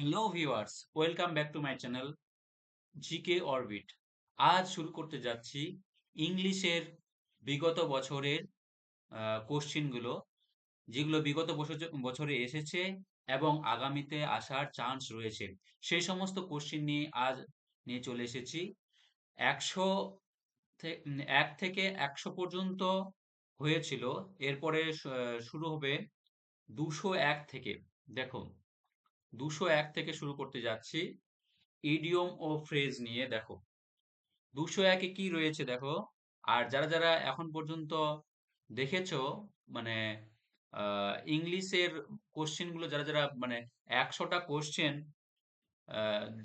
Hello viewers welcome back to my channel GK Orbit আজ শুরু করতে যাচ্ছি ইংলিশের বিগত বছরের কোশ্চিনগুলো যেগুলো বিগত বছরে এসেছে এবং আগামীতে আসার চান্স রয়েছে। সেই সমস্ত কোশ্চিন নিয়ে আজ নিয়ে চলে এসেছি। একশো এক থেকে একশো পর্যন্ত হয়েছিল। এরপরে শুরু হবে দুশো এক থেকে। দেখো দুশো এক থেকে শুরু করতে যাচ্ছি। ইডিয়ম ও ফ্রেজ নিয়ে, দেখো। দুশো একে কি রয়েছে, দেখো? আর যারা যারা এখন পর্যন্ত দেখেছ মানে ইংলিশের কোশ্চেনগুলো, যারা যারা মানে একশোটা কোশ্চেন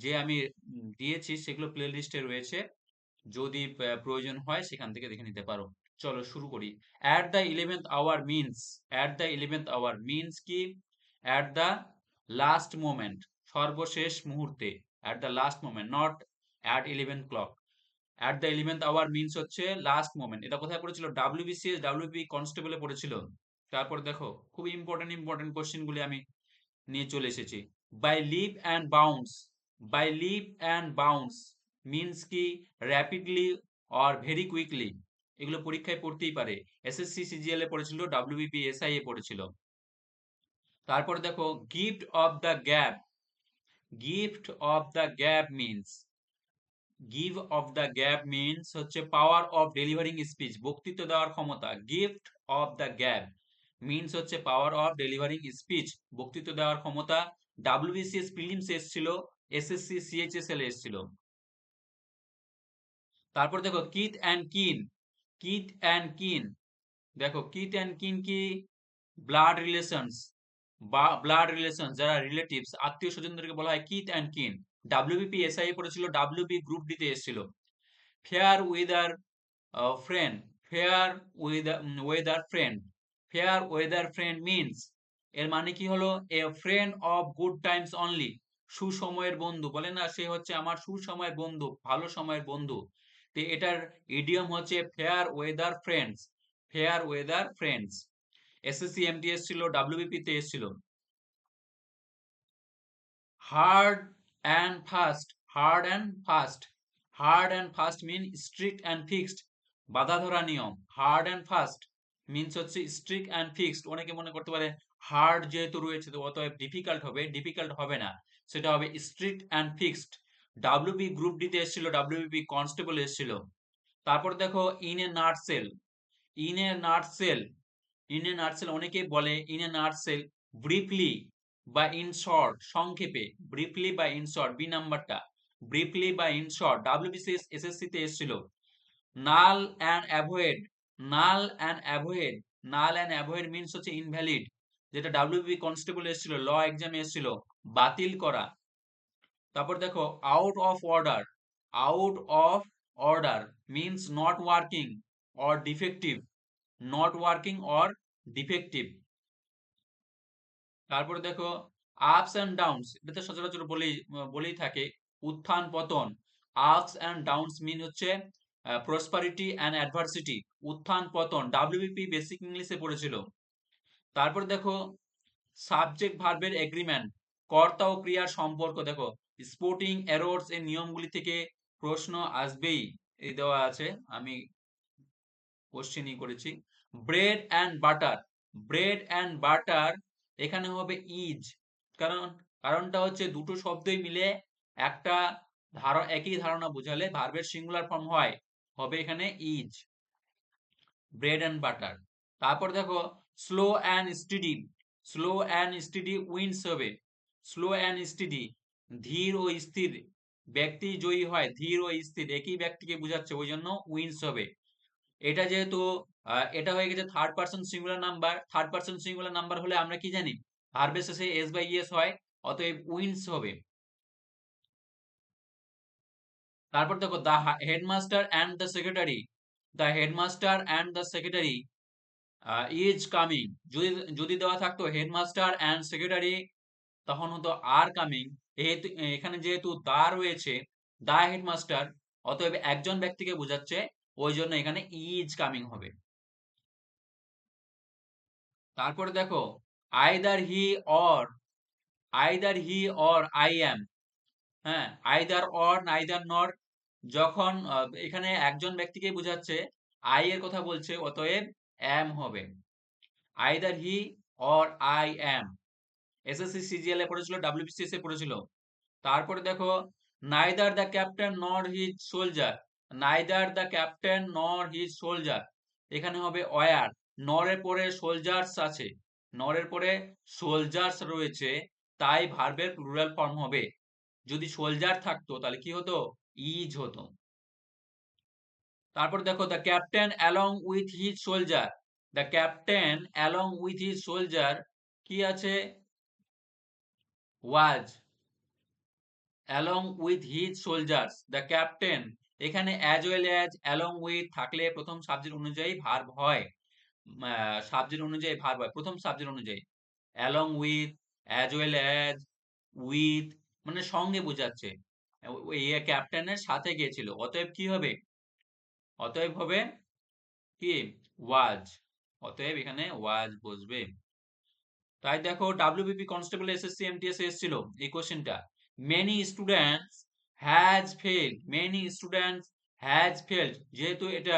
যে আমি দিয়েছি, সেগুলো প্লে লিস্টে রয়েছে। যদি প্রয়োজন হয়, সেখান থেকে দেখে নিতে পারো। চলো, শুরু করি। At the eleventh hour means at the eleventh hour means কি? অ্যাট দ্য লাস্ট মোমেন্ট সর্বশেষ মুহূর্তে at the last moment not at eleven clock at the eleventh hour means হচ্ছে লাস্ট মোমেন্ট এটা কোথায় পড়েছিল? ডাব্লিউবিসিএস ডাব্লিউবি কনস্টেবলে পড়েছিল। তারপর দেখো, খুব ইম্পর্টেন্ট ইম্পর্টেন্ট কোশ্চেনগুলি আমি নিয়ে চলে এসেছি। By leap and bounce by leap and bounce means কি? র্যাপিডলি অর ভেরি কুইকলি এগুলো পরীক্ষায় পড়তেই পারে। এসএসসি সিজিএল এ পড়েছিল ডাব্লিউবিপি এসআই এ পড়েছিল। তারপর দেখো gift of the gab gift of the gab means give of the gab means হচ্ছে পাওয়ার অফ ডেলিভারিং স্পিচ বক্তৃত্ব দেওয়ার ক্ষমতা gift of the gab means হচ্ছে পাওয়ার অফ ডেলিভারিং স্পিচ বক্তৃত্ব দেওয়ার ক্ষমতা ডাব্লিউবিসিএস প্রিলিমস এসছিল এসএসসি সিএইচএসএল এসছিল। তারপর দেখো kith and kin kith and kin দেখো কিট অ্যান্ড কিন কি? ব্লাড রিলেশনস বা ব্লাড রিলেশন যারা রিলেটিভস আত্মীয় স্বজনদেরকে বলা হয় kith and kin WBP SI পড়েছিল ডাব্লিউবি গ্রুপ ডিতে এসেছিল। Fair weather friend fair whether weather friend fair weather friend means এর মানে কি হলো? A friend of good times only সুসময়ের বন্ধু। বলে না, সে হচ্ছে আমার সুসময়ের বন্ধু, ভালো সময়ের বন্ধু। তো এটার ইডিয়ম হচ্ছে fair weather friends fair weather friends SSC MTS ছিল ডাব্লিউবিপি তে এসেছিল। Hard and fast hard and fast hard and fast mean strict and fixed বাধা ধরা নিয়ম। হার্ড অ্যান্ড ফাস্ট মিনস হচ্ছে স্ট্রিক্ট অ্যান্ড ফিক্সড অনেকে মনে করতে পারে হার্ড যেহেতু রয়েছে, তো অতএব ডিফিকাল্ট হবে ডিফিকাল্ট হবে না। সেটা হবে strict and fixed WB group ডিতে এসেছিল ডাব্লিউবি কনস্টেবল এসেছিল। তারপর দেখো in a nutshell in a nutshell in a nutshell অনেকে বলে ইন এ নার্সেল ব্রিফলি বা ইন শর্ট সংক্ষেপে ব্রিফলি বা ইন শর্ট বি নাম্বারটা ব্রিফলি বা ইন শর্ট ডাব্লিউবিসিএস এসএসসি তে এসেছিল। Null and avoid null and avoid null and avoid means হচ্ছে ইনভ্যালিড যেটা ডাব্লিউবি কনস্টেবল এসেছিল ল এক্সামে এসেছিল, বাতিল করা। তারপর দেখো out of order out of order means not working or defective not working or defective তারপরে দেখো আপস অ্যান্ড ডাউনস এটা সচরাচর বলেই বলেই থাকে। উত্থান, পতন আপস অ্যান্ড ডাউনস মিন হচ্ছে প্রসপারিটি অ্যান্ড অ্যাডভার্সিটি উত্থান, পতন ডাব্লিউবিপি বেসিক ইংলিশে পড়েছিল। তারপর দেখো সাবজেক্ট ভার্বের এগ্রিমেন্ট কর্তা ও ক্রিয়ার সম্পর্ক, দেখো স্পোর্টিং এরোর্স এর নিয়মগুলি থেকে প্রশ্ন আসবেই, এই দেওয়া আছে, আমি কোশ্চেনই করেছি। Bread and butter bread and butter এখানে হবে ইজ কারণ, কারণটা হচ্ছে দুটো শব্দই মিলে একটা ধারণা একই ধারণা বোঝালে ভার্বের সিঙ্গুলার ফর্ম হয়, হবে এখানে ইজ ব্রেড অ্যান্ড বাটার তারপর দেখো slow and steady slow and steady wins হবে স্লো অ্যান্ড স্টিডি ধীর ও স্থির, ব্যক্তি জয়ী হয়, ধীর ও স্থির, একই ব্যক্তিকে বোঝাচ্ছে, ওই জন্য উইন্স হবে। এটা যেহেতু এটা হয়ে গেছে third person singular number third person singular number হলে আমরা কি জানি? ভার্বের শেষে এস বাই ইএস হয়, অতএব উইন্স হবে। তারপর দেখো the headmaster and the secretary the headmaster and the secretary is coming যদি যদি দেওয়া থাকতো হেডমাস্টার অ্যান্ড সেক্রেটারি তখন হতো আর কামিং এখানে যেহেতু দা রয়েছে দা হেডমাস্টার অতএব একজন ব্যক্তিকে বোঝাচ্ছে ওই জন্য এখানে ইজ কামিং হবে। তারপরে দেখো either he or either he or I am হ্যাঁ আইদার অর নাইদার নর যখন এখানে একজন ব্যক্তিকে বোঝাচ্ছে আই এর কথা বলছে, অতএব অ্যাম হবে। Either he or I am S am SSC CGL এ পড়েছিল ডাব্লিউবিসিএস এ পড়েছিল। তারপরে দেখো neither the captain nor his soldier neither the captain nor his soldier এখানে হবে ওয়ার নরের পরে সোলজার্স আছে। নরের পরে সোলজার্স রয়েছে। তাই ভার্বের প্লুরাল ফর্ম হবে। যদি সোলজার থাকতো, তাহলে কি হতো? ইজ হতো। তারপর দেখো the captain along with his soldier the captain along with his soldier কি আছে? Was along with his soldiers the captain এখানে as well as along with থাকলে প্রথম সাবজেক্ট অনুযায়ী ভার্ব হয়। সাবজেক্ট অনুযায়ী ভার্ব হয়, প্রথম সাবজেক্ট অনুযায়ী। Along with as well as with মানে সঙ্গে বোঝাচ্ছে। ক্যাপ্টেনের সাথে গিয়েছিল। অতএব কি হবে? অতএব হবে কি? ওয়াজ অতএব এখানে ওয়াজ বসবে। তাই দেখো ডাব্লিউবিপি কনস্টেবল এসএসসি এমটিএস এসেছিল এই কোশ্চেনটা many students has failed many students has failed যেহেতু এটা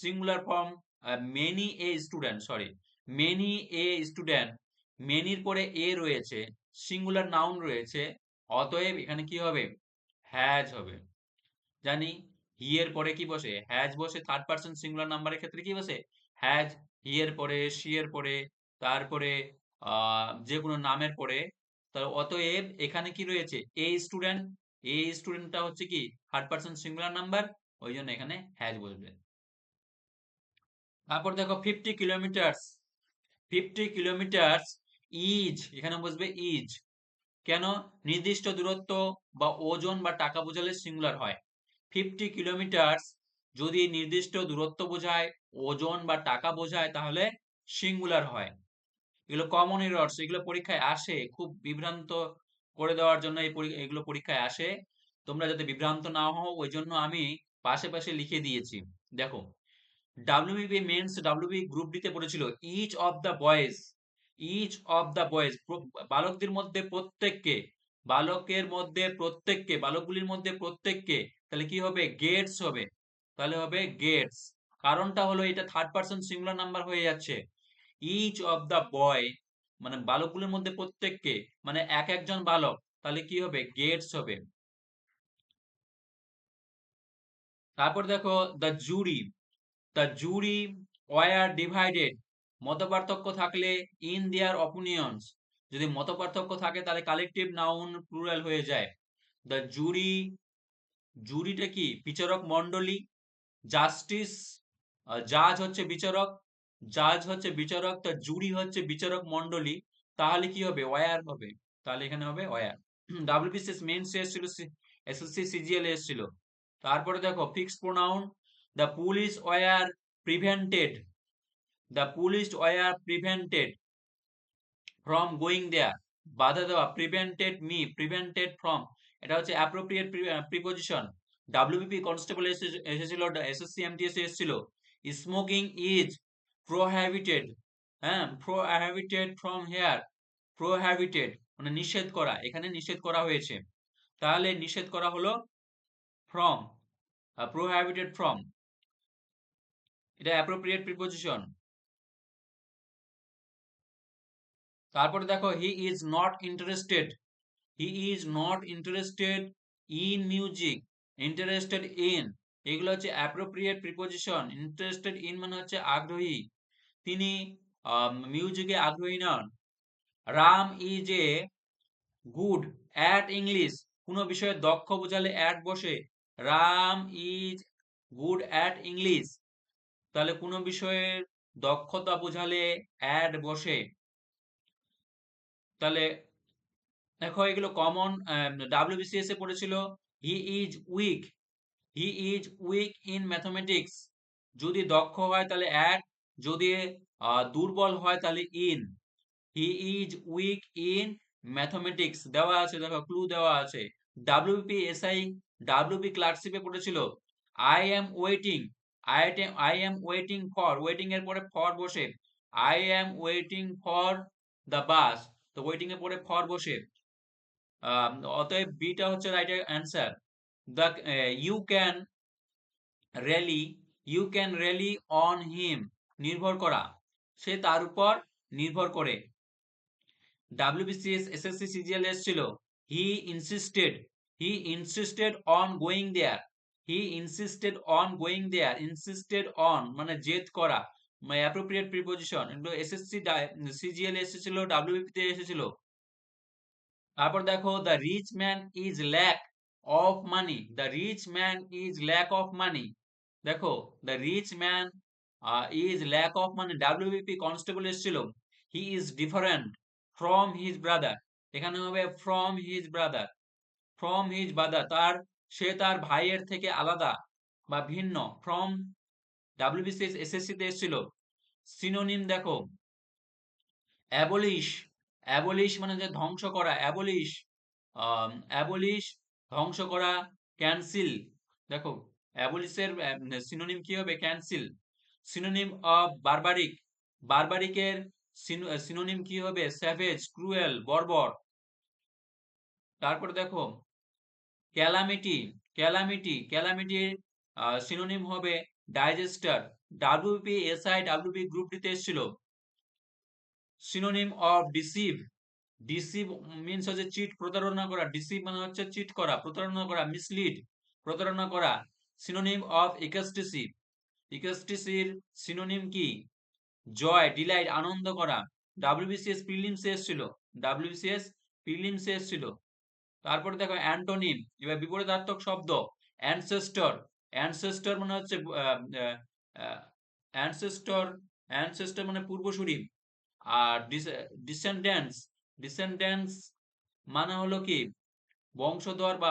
singular form many a student sorry many a student মেনির পরে এ রয়েছে সিঙ্গুলার নাউন রয়েছে, অতএব এখানে কি হবে? হ্যাজ হবে। জানি হি এর পরে কি বসে? হ্যাজ বসে থার্ড পার্সন সিঙ্গুলার নাম্বারের ক্ষেত্রে কি বসে? হ্যাজ হি এর পরে সি এর পরে, তারপরে যে কোনো নামের পরে তাহলে অতএব এখানে কি রয়েছে? এ স্টুডেন্ট এ স্টুডেন্টটা হচ্ছে কি? থার্ড পার্সন সিঙ্গুলার নাম্বার ওই জন্য এখানে হ্যাজ বসবে। তারপর দেখো fifty kilometres fifty kilometres is এখানে বসবে ইজ কেন? নির্দিষ্ট দূরত্ব বা ওজন বা টাকা বোঝালে সিঙ্গুলার হয়। ফিফটি কিলোমিটার্স যদি নির্দিষ্ট দূরত্ব বোঝায়, ওজন বা টাকা বোঝায়, তাহলে সিঙ্গুলার হয়। এগুলো কমন এরর্স এগুলো পরীক্ষায় আসে, খুব বিভ্রান্ত করে দেওয়ার জন্য এই এগুলো পরীক্ষায় আসে। তোমরা যাতে বিভ্রান্ত না হও, ওই জন্য আমি পাশে পাশে লিখে দিয়েছি। দেখো ডাব্লিউবি মেন্স ডাব্লিউবি গ্রুপ ডিতে পড়েছিল each of the boys each of the boys বালকদের মধ্যে প্রত্যেককে, বালকের মধ্যে প্রত্যেককে, বালকগুলির মধ্যে প্রত্যেককে, তাহলে কি হবে? গেটস হবে। তাহলে হবে গেটস কারণটা হলো এটা থার্ড পার্সন সিঙ্গুলার নাম্বার হয়ে যাচ্ছে। ইচ অফ দ্য বয় মানে বালকগুলোর মধ্যে প্রত্যেককে মানে এক একজন বালক, তাহলে কি হবে? গেটস হবে। তারপর দেখো the jury the jury were divided মতপার্থক্য থাকলে ইন দেয়ার অপিনিয়ন্স যদি মতপার্থক্য থাকে, তাহলে কালেকটিভ নাউন প্লুরাল হয়ে যায়। দ্য জুরি জুরিটা কি? বিচারক মন্ডলী জাস্টিস জাজ হচ্ছে বিচারক। জাজ হচ্ছে বিচারক তো জুরি হচ্ছে বিচারক মন্ডলী তাহলে কি হবে? ওয়ার হবে। তাহলে এখানে হবে ওয়ার ডাব্লিউবিসিএস মেন্স এসেছিল এসএসসি সিজিএল এসেছিল। তারপরে দেখো fix pronoun the police were prevented the police were prevented from going there বাধা দেওয়া প্রিভেন্টেড মি প্রিভেন্টেড ফ্রম এটা হচ্ছে অ্যাপ্রোপ্রিয়েট প্রিপোজিশন ডাব্লিউবিপি কনস্টেবল এসেছিল এসএসসি এমটিএস এসেছিল। স্মোকিং ইজ প্রোহ্যাবিটেড হ্যাঁ? প্রোহ্যাবিটেড ফ্রম হেয়ার প্রোহ্যাবিটেড মানে নিষেধ করা, এখানে নিষেধ করা হয়েছে। তাহলে নিষেধ করা হলো ফ্রম প্রোহ্যাবিটেড ফ্রম এটা অ্যাপ্রোপ্রিয়েট প্রিপোজিশন তারপরে দেখো he is not interested he is not interested in music interested in এগুলো হচ্ছে অ্যাপ্রোপ্রিয়েট প্রিপোজিশন ইন্টারেস্টেড ইন মানে হচ্ছে আগ্রহী। তিনি মিউজিকে আগ্রহী নন। Ram is a good at English কোনো বিষয়ে দক্ষ বোঝালে অ্যাট বসে। Ram is good at English তাহলে কোনো বিষয়ের দক্ষতা বোঝালে অ্যাড বসে। তাহলে, দেখো এগুলো কমন ডাব্লিউবিসিএস এ পড়েছিল he is weak he is weak in mathematics যদি দক্ষ হয় তাহলে অ্যাড যদি দুর্বল হয় তাহলে in he is weak in mathematics দেওয়া আছে, দেখো ক্লু দেওয়া আছে ডাব্লিউপি এসআই ডাব্লিউপি ক্লার্কশিপে পড়েছিল I am waiting I I am waiting for waiting এর পরে ফর বসে I am waiting for the bus তো ওয়েটিং এর পরে ফর বসে অতএব বিটা হচ্ছে right answer the you can rely you can rely on him নির্ভর করা। সে তার উপর নির্ভর করে। ডাব্লিউবিসিএস এসএসসি সিজিএল এসেছিল। He insisted he insisted on going there he insisted on going there insisted on মানে জেদ করা অ্যাপ্রোপ্রিয়েট প্রিপোজিশন এগুলো এসএসসি সিজিএল এসেছিল ডাব্লিউবিপি তে এসেছিল। তারপর দেখো the rich man is lack of money the rich man is lack of money দেখো the rich man is lack of money WBP constable এসেছিল। He is different from his brother এখানে হবে from his brother from his brother তার, সে তার ভাইয়ের থেকে আলাদা বা ভিন্ন। ফ্রম ডাব্লিউবিসিএস এসএসসি তে এসেছিল। সিনোনিম দেখো। অ্যাবলিশ অ্যাবলিশ মানে যে ধ্বংস করা। অ্যাবলিশ অ্যাবলিশ ধ্বংস করা। ক্যান্সিল দেখো অ্যাবলিশের সিনোনিম কি হবে? ক্যান্সিল সিনোনিম অফ বারবারিক বারবারিকের সিনোনিম কি হবে? স্যাভেজ ক্রুয়েল বর্বর। তারপর দেখো ক্যালামিটি ক্যালামিটি ক্যালামিটির সিনোনিম হবে disaster WP SI WP group ডিতে এসেছিল। Synonym of deceive deceive means হচ্ছে চিট প্রতারণা করা। ডিসিভ মানে হচ্ছে চিট করা, প্রতারণা করা মিসলিড প্রতারণা করা। সিনোনিম অফ ইকাস্টিসি ইকাস্টিসির সিনোনিম কি? জয় ডিলাইট আনন্দ করা। ডাব্লিউবিসিএস প্রিলিমস এসেছিল ডাব্লিউবিসিএস প্রিলিমস এসেছিল তারপরে দেখো অ্যান্টোনিম, এবার বিপরীতার্থক শব্দ অ্যানসেস্টর অ্যানসেস্টর মানে হচ্ছে অ্যানসেস্টর অ্যানসেস্টর মানে পূর্বসূরি। আর ডিসেন্ডেন্স ডিসেন্ডেন্স মানে হলো কি? বংশধর বা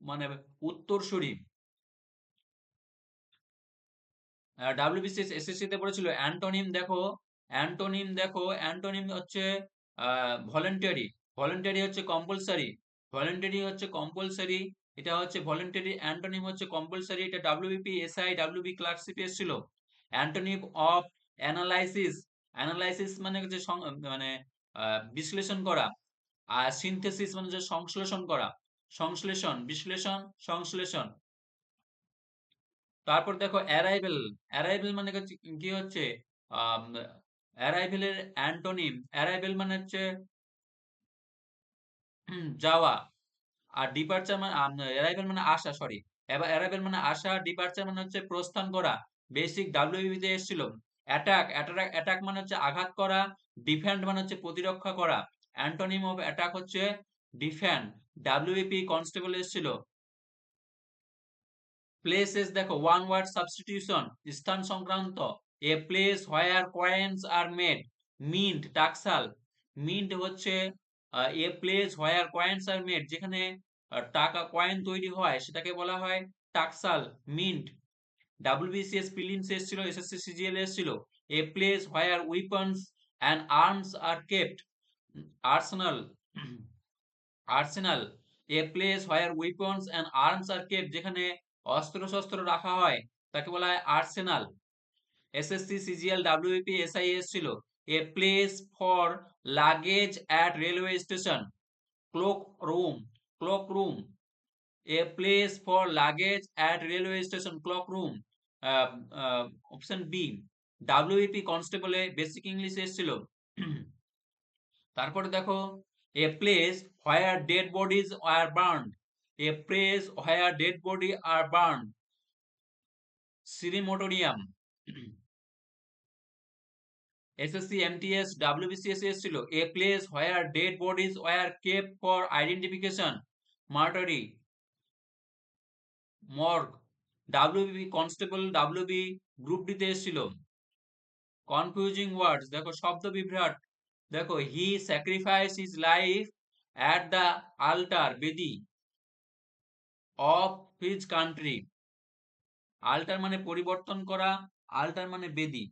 মানে উত্তরসূরি। ডাব্লিউবিসিএস এসএসসি তে পড়েছিল, অ্যান্টোনিম দেখো অ্যান্টোনিম দেখো, অ্যান্টোনিম হচ্ছে ভলেন্টারি ভলেন্টারি হচ্ছে কম্পালসারি ভলেন্টারি হচ্ছে কম্পালসারি এটা হচ্ছে ভলেন্টারি অ্যান্টোনিম হচ্ছে কম্পালসারি এটা ডাব্লিউবিপি এসআই ডাব্লিউবি ক্লার্কশিপ এসেছিল অ্যান্টোনিম অফ অ্যানালাইসিস অ্যানালাইসিস মানে হচ্ছে মানে বিশ্লেষণ করা, আর সিনথেসিস মানে হচ্ছে সংশ্লেষণ করা, সংশ্লেষণ, বিশ্লেষণ, সংশ্লেষণ। তারপর দেখো অ্যারাইভেল অ্যারাইভেল মানে কি হচ্ছে? অ্যারাইভেলের অ্যান্টোনিম অ্যারাইভেল মানে হচ্ছে যাওয়া। আর ডিপার্চার মানে অ্যারাইভেল মানে আসা সরি এবার অ্যারাইভেল মানে আসা ডিপার্চার মানে হচ্ছে প্রস্থান করা। বেসিক ডাব্লিউবি তে এসেছিল। অ্যাটাক অ্যাটাক অ্যাটাক মানে হচ্ছে আঘাত করা। ডিফেন্ড মানে হচ্ছে প্রতিরক্ষা করা। অ্যান্টোনিম অফ অ্যাটাক হচ্ছে ডিফেন্ড ডাব্লিউপি কনস্টেবল এসেছিল। প্লেসেস দেখো ওয়ান ওয়ার্ড সাবস্টিটিউশন স্থান সংক্রান্ত a place where coins are made mint টাকসাল mint হচ্ছে a place where coins are made যেখানে টাকা কয়েন তৈরি হয়, সেটাকে বলা হয় টাকসাল মিন্ট ডাব্লিউবিসিএস প্রিলিমস এসেছিল এসএসসি সিজিএল এসেছিল a place where weapons and arms are kept arsenal arsenal a place where weapons and arms are kept যেখানে অস্ত্র শস্ত্র রাখা হয়, তাকে বলা হয় arsenal. SSC, CGL, WP SIS ছিল a place for luggage at railway station, cloak room, clock room. A place for luggage at railway station, clock room. Option B, WP কনস্টেবলে বেসিক ইংলিশ এসেছিল। তারপরে দেখো a place, where dead bodies are burn a place where dead body are burned. Crematorium SSC MTS WBCS ছিল a place where dead bodies were kept for identification mortuary morgue WB constable WB group ডিতে এসেছিল। Confusing words দেখো, শব্দ বিভ্রাট। দেখো he sacrifice his life at the altar বেদি। Of his country alter মানে পরিবর্তন করা আল্টার মানে বেদি।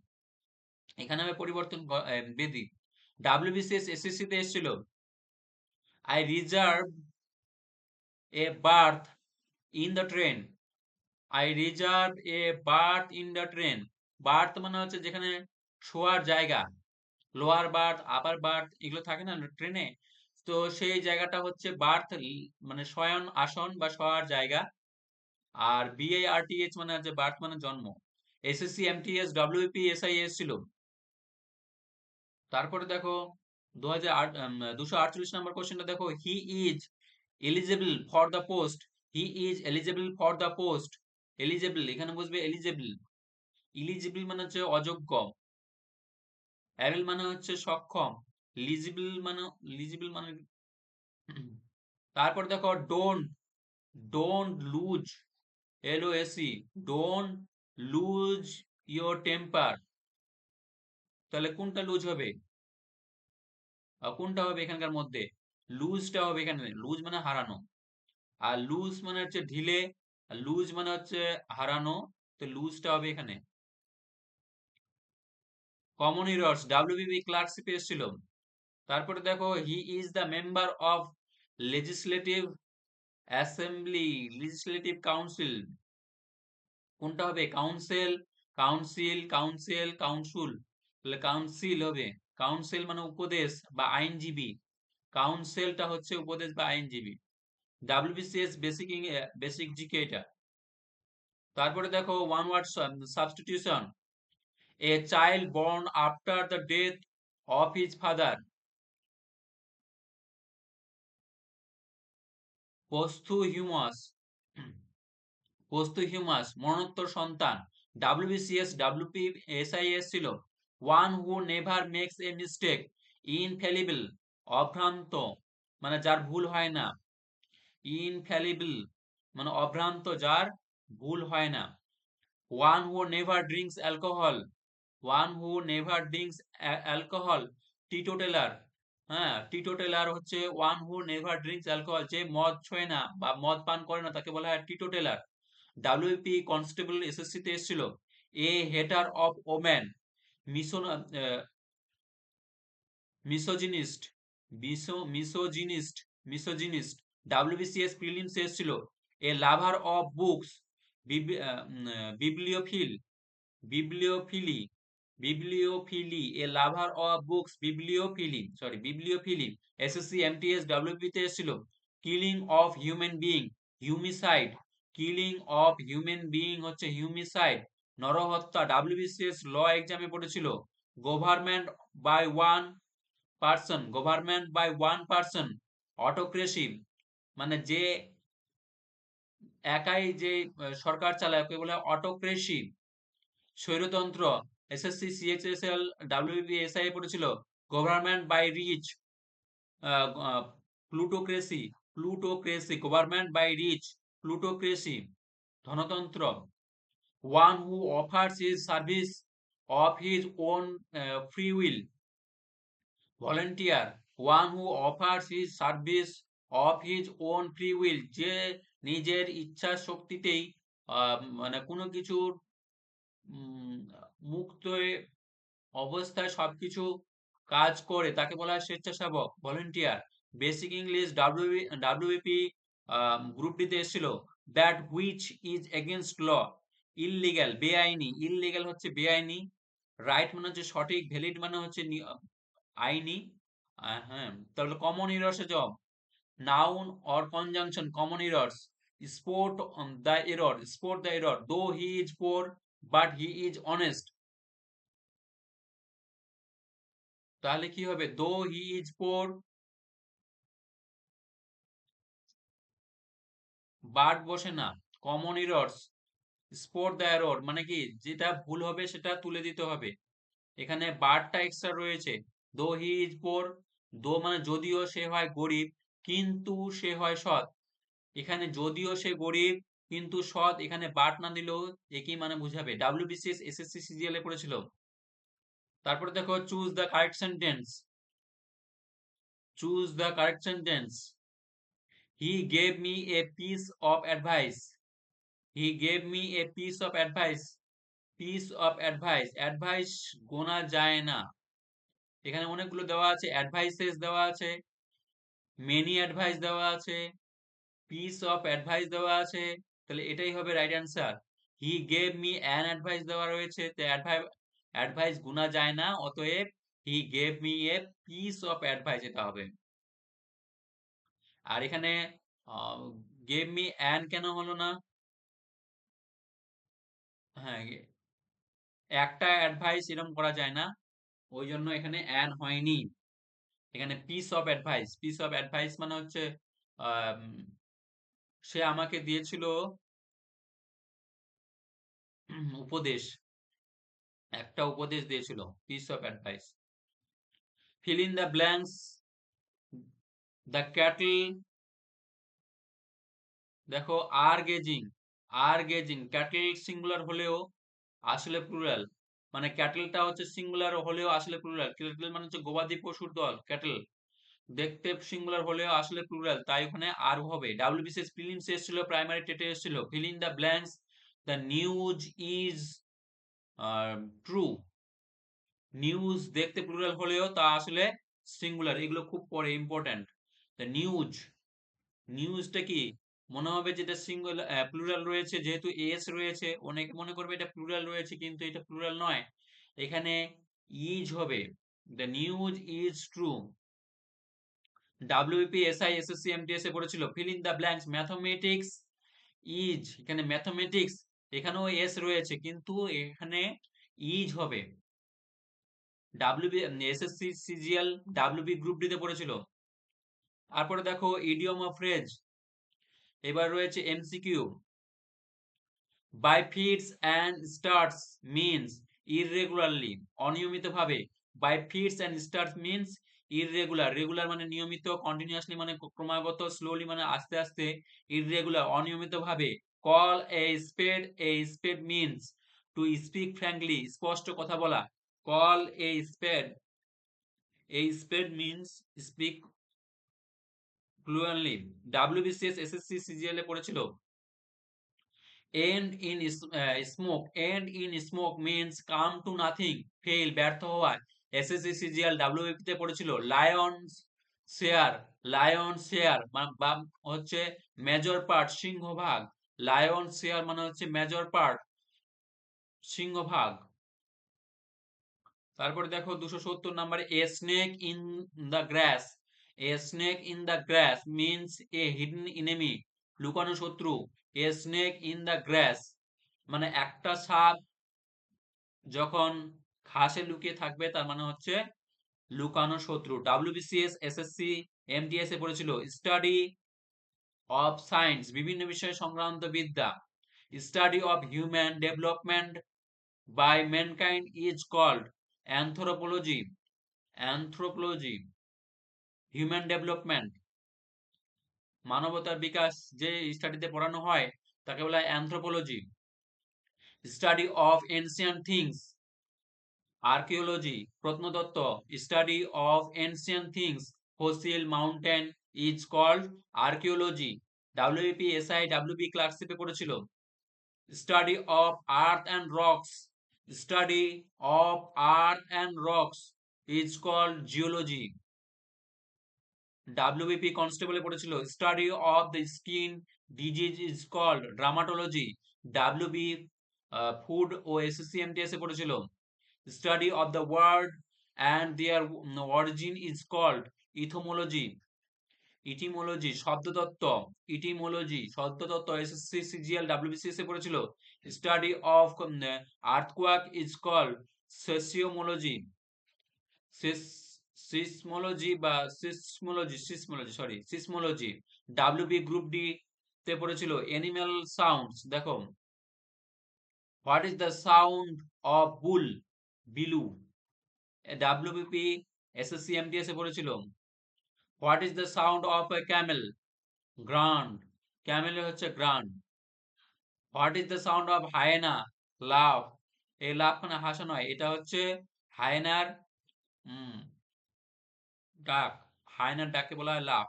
এখানে আমি পরিবর্তন বেদি। ডাব্লিউবিসিএস এসএসসি তে এসেছিল। I reserve a berth in the train I reserve a berth in the train berth মানে হচ্ছে যেখানে শোয়ার জায়গা। লোয়ার বার্থ আপার বার্থ এগুলো থাকে না ট্রেনে তো সেই জায়গাটা হচ্ছে বার্থ মানে শয়ন আসন বা শোয়ার জায়গা। আর বিএআরটিএইচ মানে হচ্ছে বার্থ মানে জন্ম। এসএসসি এমটিএস ডব্লিউপি এসআইএস ছিল তারপরে দেখো দু নম্বর কোশ্চেনটা দেখো he is eligible for the post he is eligible for the post eligible এখানে বুঝবে এলিজেবল ইলিজিবল মানে হচ্ছে অযোগ্য অ্যাবেল মানে হচ্ছে সক্ষম। লিজিবল মানে লিজিবল মানে তারপর দেখো don't don't lose L O S E don't lose your temper তাহলে কোনটা লুজ হবে? কোনটা হবে এখানকার মধ্যে? লুজটা হবে এখানে। লুজ মানে হারানো। আর লুজ মানে হচ্ছে ঢিলে লুজ মানে হচ্ছে হারানো। তো লুজটা হবে এখানে। কমন ইরর্স ডাব্লিউবিবি ক্লার্কশিপে এসেছিল। তারপরে দেখো he is the member of legislative assembly legislative council কোনটা হবে? কাউন্সিল কাউন্সিল কাউন্সিল কাউন্সিল তাহলে কাউন্সিল হবে। কাউন্সিল মানে উপদেশ বা আইনজীবী। কাউন্সিলটা হচ্ছে উপদেশ বা আইনজীবী। ডাব্লিউবিসিএস বেসিক বেসিক জিকে এটা। তারপরে দেখো one word substitution a child born after the death of his father posthumous posthumous মরণোত্তর সন্তান ডাব্লিউবিসিএস ডাব্লিউপি এসআইএস ছিল। One who never makes a mistake infallible অভ্রান্ত মানে যার ভুল হয় না। ইনফ্যালিবল মানে অভ্রান্ত, যার ভুল হয় না। One who never drinks alcohol one who never drinks alcohol teetotaller হ্যাঁ টিটোটেলার হচ্ছে one who never drinks alcohol যে মদ ছোঁয় না বা মদ পান করে না, তাকে বলা হয় টিটোটেলার ডাব্লিউপি কনস্টেবল এসএসসি তে এসেছিল। A hater of woman mission misogynist miso misogynist misogynist WBCS prelims এসেছিল। A lover of books bibliophile bibliophily bibliophily a lover of books bibliophily sorry bibliophily SSC MTS WP তে এসেছিল। Killing of human being homicide killing of human being হচ্ছে homicide নরহত্যা WBCS law এক্সামে পড়েছিল। Government by one person government by one person autocracy মানে যে একাই যে সরকার চালায়, ওকে বলে অটোক্রেসি স্বৈরতন্ত্র এসএসসি সিএইচএসএল ডাব্লিউবি এসআই পড়েছিল। Government by rich plutocracy plutocracy government by rich plutocracy ধনতন্ত্র। One who offers is service of his own free will volunteer one who offers his service of his own free will যে নিজের ইচ্ছা শক্তিতেই মানে কোনো কিছুর মুক্ত অবস্থায় সবকিছু কাজ করে, তাকে বলা হয় স্বেচ্ছাসেবক volunteer basic English W WP group ডিতে এসেছিল। That which is against law illegal বেআইনি ইললিগ্যাল হচ্ছে বেআইনি রাইট মানে হচ্ছে সঠিক ভ্যালিড মানে হচ্ছে আইনি হ্যাঁ তাহলে common errors job noun or conjunction common errors sport the error spot the error though he is poor, but he is honest তাহলে কি হবে? Though he is poor but বসে না, common errors spot the error মানে কি যেটা ভুল হবে সেটা তুলে দিতে হবে। এখানে বারটা এক্সট্রা রয়েছে। Though he is poor though মানে যদিও সে হয় গরিব, কিন্তু সে হয় সৎ। এখানে যদিও সে গরিব, কিন্তু সৎ, এখানে বাট না দিলেও একই মানে বুঝাবে। ডাব্লিউবিসিএস এসএসসি সিজিএল এ পড়েছিল। তারপরে দেখো choose the correct sentence choose the correct sentence he gave me a piece of advice he gave me a piece of advice piece of advice advice গোনা যায় না। এখানে অনেকগুলো দেওয়া আছে। অ্যাডভাইসেস দেওয়া আছে। মেনি অ্যাডভাইস দেওয়া আছে। পিস অফ অ্যাডভাইস দেওয়া আছে। তাহলে এটাই হবে right answer he gave me an advice দেওয়া রয়েছে। অ্যাডভাইস গুনা যায় না, অতএব he gave me a piece of advice এটা হবে। আর এখানে গেভ মি অ্যান কেন হলো না? হ্যাঁ একটা অ্যাডভাইস এরকম করা যায় না ওই জন্য এখানে অ্যান হয়নি। এখানে piece of advice piece of advice মানে হচ্ছে সে আমাকে দিয়েছিল উপদেশ। একটা উপদেশ দিয়েছিল piece of advice fill in the blanks, the cattle, দেখো, are grazing are grazing cattle singular হলেও আসলে প্লুরাল মানে ক্যাটেলটা হচ্ছে সিঙ্গুলার হলেও আসলে প্লুরাল ক্যাটেল মানে হচ্ছে গবাদি পশুর দল ক্যাটেল দেখতে সিঙ্গুলার হলেও আসলে প্লুরাল তাই ওখানে আর হবে ডাব্লিউবিসিএস প্রিলিমস এসেছিল প্রাইমারি টেটে এসেছিল fill in the blanks the news is true news দেখতে প্লুরাল হলেও তা আসলে সিঙ্গুলার এগুলো খুব পরে ইম্পর্টেন্ট দ্য নিউজ নিউজটা কি? মনে হবে যেটা সিঙ্গুলার প্লুরাল রয়েছে, যেহেতু এস রয়েছে, অনেকে মনে করবে এটা প্লুরাল রয়েছে, কিন্তু এটা প্লুরাল নয়। এখানে ইজ হবে। The news is true WP SI SSC MTS এ পড়েছিল। Fill in the blanks mathematics is এখানে ম্যাথমেটিক্স এখানেও এস রয়েছে, কিন্তু এখানে ইজ হবে। WB SSC CGL WB group ডিতে পড়েছিল। তারপরে দেখো ইডিয়ম অফ ফ্রেজ এবার রয়েছে MCQ by fits and starts means irregularly অনিয়মিতভাবে। By fits and starts means irregular regular মানে নিয়মিত কন্টিনিউয়াসলি মানে ক্রমাগত স্লোলি মানে আস্তে আস্তে irregular অনিয়মিতভাবে। Call a spade a spade means to speak frankly স্পষ্ট কথা বলা। Call a spade a spade means speak fluently WBCS SSC CGL এ পড়েছিল। End in smoke end in smoke means come to nothing fail ব্যর্থ হওয়া। SSC CGL WBP তে পড়েছিল। Lion share lion share বা, হচ্ছে মেজর পার্ট সিংহভাগ। Lion share মানে হচ্ছে মেজর পার্ট সিংহভাগ। তারপরে দেখো দুশো সত্তর number a snake in the grass a snake in the grass means a hidden enemy লুকানো শত্রু। A snake in the grass মানে একটা সাপ যখন ঘাসে লুকিয়ে থাকবে, তার মানে হচ্ছে লুকানো শত্রু। ডাব্লিউবিসিএস এসএসসি এমটিএস এ পড়েছিল স্টাডি অফ সায়েন্স বিভিন্ন বিষয়ে সংক্রান্ত বিদ্যা study of human development by mankind is called anthropology anthropology human development মানবতার বিকাশ যে স্টাডিতে পড়ানো হয়, তাকে বলা হয় anthropology study of ancient things archaeology প্রত্নতত্ত্ব study of ancient things fossil mountain is called archaeology WP SI WB ক্লার্কশিপে পড়েছিল। Study of earth and rocks study of earth and rocks is called geology WBP কনস্টেবলে পড়েছিল। Study of the skin disease is called dermatology WB food O SSC MTS এ পড়েছিল। Study of the word and their origin is called etymology, etymology, শব্দতত্ত্ব etymology, শব্দতত্ত্ব SSC CGL WBCS এ পড়েছিল। Study of earthquake is called seismology seismology বা seismology seismology sorry seismology WB group D তে পড়েছিল। Animal sounds দেখো। What is the sound of bull. Bellow WBP SSC MTS এ পড়েছিল। What is the sound of a camel grunt camel হচ্ছে grunt what is the sound of hyena laugh এই লাভ মানে হাসা নয়, এটা হচ্ছে হায়নার ডাক। হায়নার ডাকে বলা হয় laugh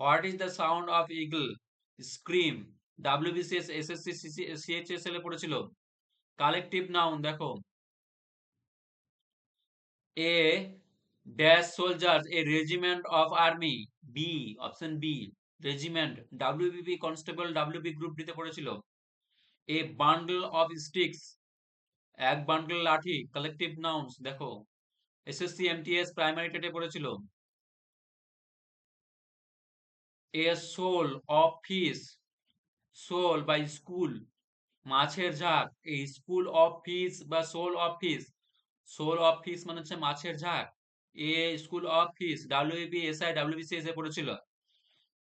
what is the sound of eagle scream WBCS SSC CHSL এ পড়েছিল। কালেকটিভ নাউন দেখো। A dash soldiers a regiment of army B option B regiment WBP constable WB group ডিতে পড়েছিল। এ বান্ডল অফ স্টিক্স এক bundle লাঠি collective nouns দেখো। SSC MTS primary টেটে পড়েছিল। A shoal of fish shoal বা school মাছের ঝাঁক এই স্কুল অফ ফিস বা shoal of fish shoal of fish মানে হচ্ছে মাছের ঝাঁক a school of fish WB SI WBC এসে পড়েছিল।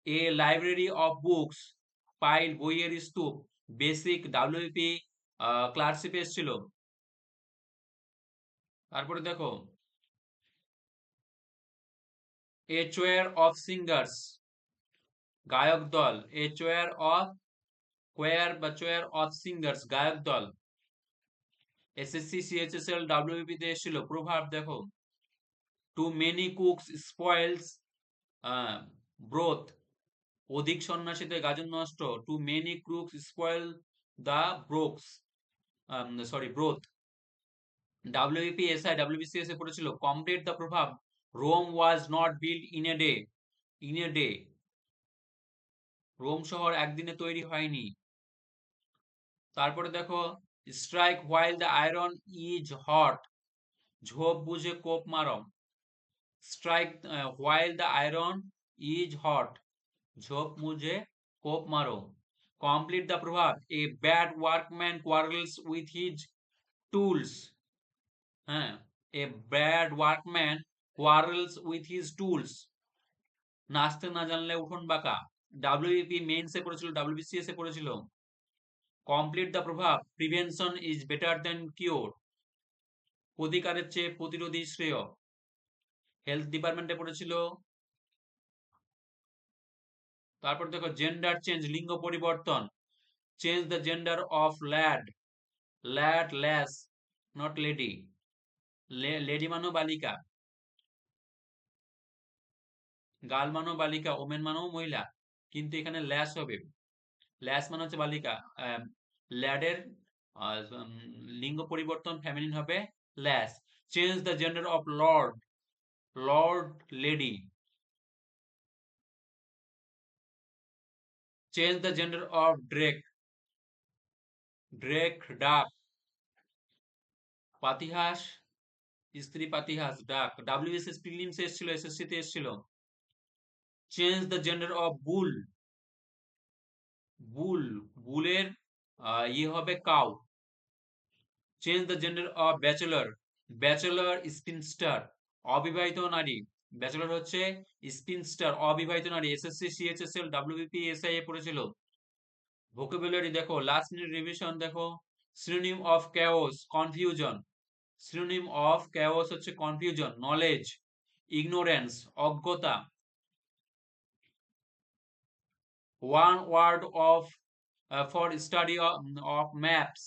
A library of books pile বইয়ের স্তূপ বেসিক ডাব্লিউপি ক্লার্কশিপ এসেছিল তারপরে দেখো। এ চোয়ার অফ সিঙ্গার্স গায়ক দল। এ চোয়ার অফ কোয়ার বা চোয়ার অফ সিঙ্গার্স গায়ক দল। এসএসসি সিএইচএসএল ডাব্লিউপি তে এসেছিল। প্রভাব দেখো too many cooks spoils broth অধিক সন্ন্যাসীতে গাজন নষ্ট। Too many crooks spoil the brooks sorry broth WP SI WBCS এ পড়েছিল। Complete the proverb. Rome was not build in a day in a day Rome শহর একদিনে তৈরি হয়নি। তারপরে দেখো strike while the iron is hot ঝোপ বুঝে কোপ মারম strike while the iron is hot ঝোপ মুঝে কোপ মারো। Complete the proverb a bad workman quarrels with his tools হ্যাঁ a bad workman quarrels with his tools নাচতে না জানলে উঠোন বাঁকা। ডাব্লিউপি মেইনসে পড়েছিল ডাব্লিউবিসিএস এ পড়েছিল। Complete the proverb prevention is better than cure প্রতিকারের চেয়ে প্রতিরোধী শ্রেয় হেলথ ডিপার্টমেন্টে পড়েছিল তারপর দেখো জেন্ডার চেঞ্জ লিঙ্গ পরিবর্তন change the gender of lad lad lass not lady lady মানো বালিকা গাল মানো বালিকা ওমেন মানো মহিলা কিন্তু এখানে ল্যাস হবে ল্যাস মানে হচ্ছে বালিকা ল্যাডের লিঙ্গ পরিবর্তন ফ্যামিলিন হবে lass change the gender of lord lord lady change the gender of drake drake duck পাতিহাস স্ত্রী পাতিহাস ডাক ডাব্লিউএসএস প্রিলিমস এসেছিল এসএসসি তে এসেছিল। Change the gender of bull bull বুলের ইয়ে হবে cow. Change the gender of bachelor bachelor spinster অবিবাহিত নারী। Bachelor হচ্ছে স্পিনস্টার অবিবাহিত নারী। এসএসসি সিএইচএসএল ডাব্লিউবিপি এসআই এ পড়েছিল। ভোকাবুলারি দেখো লাস্ট মিনিট রিভিশন দেখো। Synonym of chaos confusion synonym of chaos হচ্ছে কনফিউজন নলেজ ইগনোরেন্স অজ্ঞতা। One word of for study of maps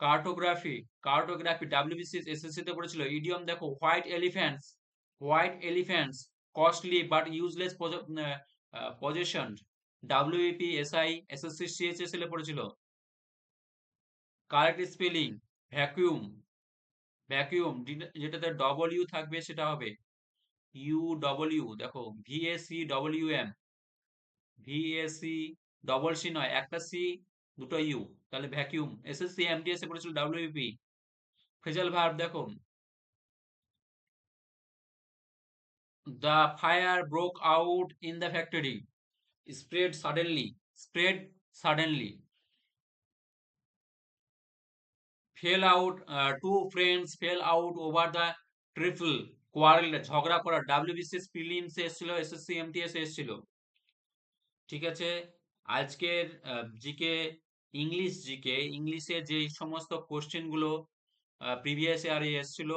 cartography cartography WBCS SSC তে পড়েছিল। ইডিয়ম দেখো white elephants white elephants costly but useless possession WP SI SSC CHSL এ পড়েছিল। Correct spelling vacuum vacuum যেটাতে double U থাকবে সেটা হবে। U double U দেখো VAC double U M VAC double C নয়, একটা সি দুটো ইউ তাহলে ভ্যাকিউম এসএসসি এমটিএস এ পড়েছিল ডাব্লিউপি ফেজাল ভার্ব দেখো the fire broke out in the factory spread suddenly spread suddenly fell out two friends fell out over the trifle quarrel ঝগড়া করা WBCS prelims এসেছিল SSC MTS এসেছিল, ঠিক আছে? আজকের জিকে, ইংলিশ জিকে ইংলিশে যে সমস্ত কোশ্চেনগুলো প্রিভিয়াস ইয়ারে এসেছিল,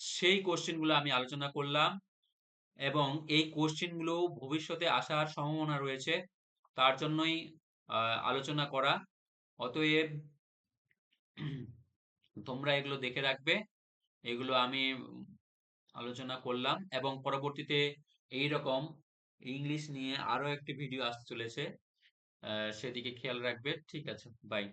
সেই কোশ্চেনগুলো আমি আলোচনা করলাম এবং এই কোশ্চেনগুলো ভবিষ্যতে আসার সম্ভাবনা রয়েছে, তার জন্যই আলোচনা করা। অতএব, তোমরা এগুলো দেখে রাখবে, এগুলো আমি আলোচনা করলাম এবং পরবর্তীতে এই রকম ইংলিশ নিয়ে আরও একটি ভিডিও আসতে চলেছে। সেদিকে খেয়াল রাখবে। ঠিক আছে বাই